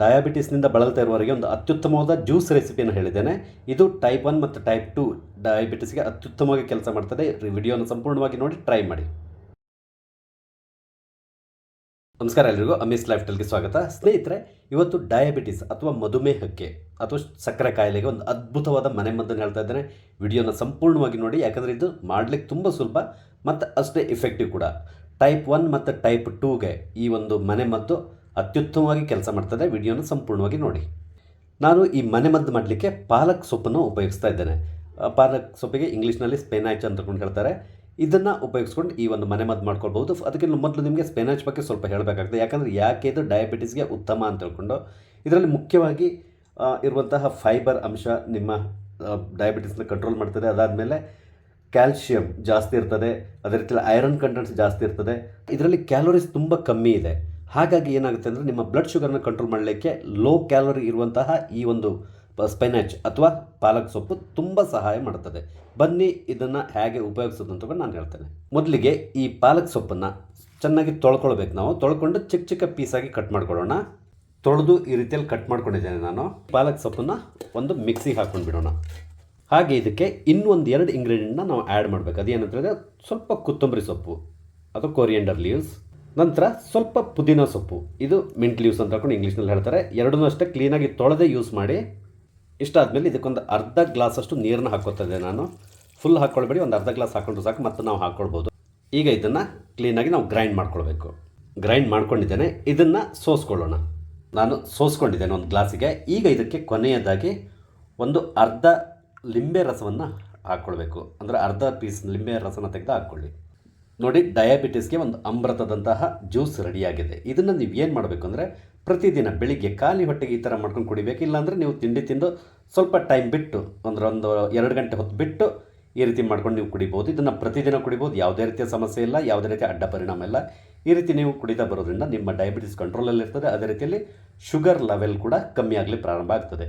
ಡಯಾಬಿಟಿಸ್ನಿಂದ ಬಳಲ್ತಾ ಇರುವವರಿಗೆ ಒಂದು ಅತ್ಯುತ್ತಮವಾದ ಜ್ಯೂಸ್ ರೆಸಿಪಿಯನ್ನು ಹೇಳಿದ್ದೇನೆ. ಇದು ಟೈಪ್ ಒನ್ ಮತ್ತು ಟೈಪ್ ಟು ಡಯಾಬಿಟಿಸ್ಗೆ ಅತ್ಯುತ್ತಮವಾಗಿ ಕೆಲಸ ಮಾಡ್ತದೆ. ವಿಡಿಯೋನ ಸಂಪೂರ್ಣವಾಗಿ ನೋಡಿ ಟ್ರೈ ಮಾಡಿ. ನಮಸ್ಕಾರ ಎಲ್ರಿಗೂ. ಅಮೀಸ್ ಲೈಫ್ ಟೆಲ್ಗೆ ಸ್ವಾಗತ. ಸ್ನೇಹಿತರೆ, ಇವತ್ತು ಡಯಾಬಿಟಿಸ್ ಅಥವಾ ಮಧುಮೇಹಕ್ಕೆ ಅಥವಾ ಸಕ್ಕರೆ ಕಾಯಿಲೆಗೆ ಒಂದು ಅದ್ಭುತವಾದ ಮನೆಮದ್ದನ್ನು ಹೇಳ್ತಾ ಇದ್ದೇನೆ. ವಿಡಿಯೋನ ಸಂಪೂರ್ಣವಾಗಿ ನೋಡಿ, ಯಾಕಂದರೆ ಇದು ಮಾಡಲಿಕ್ಕೆ ತುಂಬ ಸುಲಭ ಮತ್ತು ಅಷ್ಟೇ ಎಫೆಕ್ಟಿವ್ ಕೂಡ. ಟೈಪ್ ಒನ್ ಮತ್ತು ಟೈಪ್ ಟೂಗೆ ಈ ಒಂದು ಮನೆಮದ್ದು ಅತ್ಯುತ್ತಮವಾಗಿ ಕೆಲಸ ಮಾಡ್ತದೆ. ವಿಡಿಯೋನ ಸಂಪೂರ್ಣವಾಗಿ ನೋಡಿ. ನಾನು ಈ ಮನೆಮದ್ದು ಮಾಡಲಿಕ್ಕೆ ಪಾಲಕ್ ಸೊಪ್ಪನ್ನು ಉಪಯೋಗಿಸ್ತಾ ಇದ್ದೇನೆ. ಪಾಲಕ್ ಸೊಪ್ಪಿಗೆ ಇಂಗ್ಲೀಷ್ನಲ್ಲಿ ಸ್ಪೇನಾಚ್ ಅಂತ ಕೊಂಡು ಹೇಳ್ತಾರೆ. ಇದನ್ನು ಉಪಯೋಗಿಸ್ಕೊಂಡು ಈ ಒಂದು ಮನೆಮದ್ದು ಮಾಡ್ಕೊಳ್ಬೋದು ಅದಕ್ಕೆ ಮೊದಲು ನಿಮಗೆ ಸ್ಪೆನಾಚ್ ಬಗ್ಗೆ ಸ್ವಲ್ಪ ಹೇಳಬೇಕಾಗ್ತದೆ ಯಾಕಂದರೆ ಯಾಕೆ ಇದು ಡಯಾಬಿಟೀಸ್ಗೆ ಉತ್ತಮ ಅಂತ ಹೇಳ್ಕೊಂಡು ಇದರಲ್ಲಿ ಮುಖ್ಯವಾಗಿ ಇರುವಂತಹ ಫೈಬರ್ ಅಂಶ ನಿಮ್ಮ ಡಯಾಬಿಟಿಸ್ನ ಕಂಟ್ರೋಲ್ ಮಾಡ್ತದೆ. ಅದಾದಮೇಲೆ ಕ್ಯಾಲ್ಶಿಯಂ ಜಾಸ್ತಿ ಇರ್ತದೆ. ಅದೇ ರೀತಿಯಲ್ಲಿ ಐರನ್ ಕಂಟೆಂಟ್ಸ್ ಜಾಸ್ತಿ ಇರ್ತದೆ. ಇದರಲ್ಲಿ ಕ್ಯಾಲೋರೀಸ್ ತುಂಬ ಕಮ್ಮಿ ಇದೆ. ಹಾಗಾಗಿ ಏನಾಗುತ್ತೆ ಅಂದರೆ ನಿಮ್ಮ ಬ್ಲಡ್ ಶುಗರ್ನ ಕಂಟ್ರೋಲ್ ಮಾಡಲಿಕ್ಕೆ ಲೋ ಕ್ಯಾಲೋರಿ ಇರುವಂತಹ ಈ ಒಂದು ಸ್ಪೈನಾಚ್ ಅಥವಾ ಪಾಲಕ್ ಸೊಪ್ಪು ತುಂಬ ಸಹಾಯ ಮಾಡುತ್ತದೆ ಬನ್ನಿ, ಇದನ್ನು ಹೇಗೆ ಉಪಯೋಗಿಸೋದು ಅಂತ ನಾನು ಹೇಳ್ತೇನೆ. ಮೊದಲಿಗೆ ಈ ಪಾಲಕ್ ಸೊಪ್ಪನ್ನು ಚೆನ್ನಾಗಿ ತೊಳ್ಕೊಳ್ಬೇಕು ನಾವು. ತೊಳ್ಕೊಂಡು ಚಿಕ್ಕ ಚಿಕ್ಕ ಪೀಸಾಗಿ ಕಟ್ ಮಾಡ್ಕೊಳ್ಳೋಣ. ತೊಳೆದು ಈ ರೀತಿಯಲ್ಲಿ ಕಟ್ ಮಾಡ್ಕೊಂಡಿದ್ದೇನೆ ನಾನು. ಪಾಲಕ್ ಸೊಪ್ಪನ್ನು ಒಂದು ಮಿಕ್ಸಿಗೆ ಹಾಕ್ಕೊಂಡು ಬಿಡೋಣ. ಹಾಗೆ ಇದಕ್ಕೆ ಇನ್ನೊಂದು ಎರಡು ಇಂಗ್ರೀಡಿಯೆಂಟ್ನ ನಾವು ಆ್ಯಡ್ ಮಾಡಬೇಕು. ಹೇಳಿದ್ರೆ ಸ್ವಲ್ಪ ಕೊತ್ತಂಬರಿ ಸೊಪ್ಪು ಅಥವಾ ಕೊರಿಯಂಡರ್ ಲೀವ್ಸ್ ನಂತರ ಸ್ವಲ್ಪ ಪುದೀನ ಸೊಪ್ಪು. ಇದು ಮಿಂಟ್ ಲೀವ್ಸ್ ಅಂತ ಹಾಕೊಂಡು ಇಂಗ್ಲೀಷ್ನಲ್ಲಿ ಹೇಳ್ತಾರೆ. ಎರಡನ್ನೂ ಅಷ್ಟೇ ಕ್ಲೀನಾಗಿ ತೊಳೆದೇ ಯೂಸ್ ಮಾಡಿ. ಇಷ್ಟಾದಮೇಲೆ ಇದಕ್ಕೊಂದು ಅರ್ಧ ಗ್ಲಾಸಷ್ಟು ನೀರನ್ನ ಹಾಕೋತದೆ ನಾನು. ಫುಲ್ ಹಾಕ್ಕೊಳ್ಬೇಡಿ, ಒಂದು ಅರ್ಧ ಗ್ಲಾಸ್ ಹಾಕೊಂಡ್ರು ಸಾಕು, ಮತ್ತು ನಾವು ಹಾಕ್ಕೊಳ್ಬೋದು. ಈಗ ಇದನ್ನು ಕ್ಲೀನಾಗಿ ನಾವು ಗ್ರೈಂಡ್ ಮಾಡ್ಕೊಳ್ಬೇಕು. ಗ್ರೈಂಡ್ ಮಾಡ್ಕೊಂಡಿದ್ದೇನೆ. ಇದನ್ನು ಸೋಸ್ಕೊಳ್ಳೋಣ. ನಾನು ಸೋಸ್ಕೊಂಡಿದ್ದೇನೆ ಒಂದು ಗ್ಲಾಸಿಗೆ. ಈಗ ಇದಕ್ಕೆ ಕೊನೆಯದಾಗಿ ಒಂದು ಅರ್ಧ ಲಿಂಬೆ ರಸವನ್ನು ಹಾಕ್ಕೊಳ್ಬೇಕು. ಅಂದರೆ ಅರ್ಧ ಪೀಸ್ ಲಿಂಬೆ ರಸನ ತೆಗೆದು ಹಾಕ್ಕೊಳ್ಳಿ. ನೋಡಿ ಡಯಾಬಿಟಿಸ್ಗೆ ಒಂದು ಅಮೃತದಂತಹ ಜ್ಯೂಸ್ ರೆಡಿಯಾಗಿದೆ. ಇದನ್ನು ನೀವು ಏನು ಮಾಡಬೇಕು ಅಂದರೆ, ಪ್ರತಿದಿನ ಬೆಳಿಗ್ಗೆ ಖಾಲಿ ಹೊಟ್ಟೆಗೆ ಈ ಥರ ಮಾಡ್ಕೊಂಡು ಕುಡಿಬೇಕು. ಇಲ್ಲಾಂದರೆ ನೀವು ತಿಂಡಿ ತಿಂದು ಸ್ವಲ್ಪ ಟೈಮ್ ಬಿಟ್ಟು ಅಂದರೆ ಒಂದು ಎರಡು ಗಂಟೆ ಹೊತ್ತು ಬಿಟ್ಟು, ಈ ರೀತಿ ಮಾಡ್ಕೊಂಡು ನೀವು ಕುಡಿಬೋದು. ಇದನ್ನು ಪ್ರತಿದಿನ ಕುಡಿಬೋದು. ಯಾವುದೇ ರೀತಿಯ ಸಮಸ್ಯೆ ಇಲ್ಲ, ಯಾವುದೇ ರೀತಿಯ ಅಡ್ಡ ಪರಿಣಾಮ ಇಲ್ಲ. ಈ ರೀತಿ ನೀವು ಕುಡಿತಾ ಬರೋದ್ರಿಂದ ನಿಮ್ಮ ಡಯಾಬಿಟಿಸ್ ಕಂಟ್ರೋಲಲ್ಲಿರ್ತದೆ ಅದೇ ರೀತಿಯಲ್ಲಿ ಶುಗರ್ ಲೆವೆಲ್ ಕೂಡ ಕಮ್ಮಿ ಆಗಲಿ ಪ್ರಾರಂಭ ಆಗ್ತದೆ.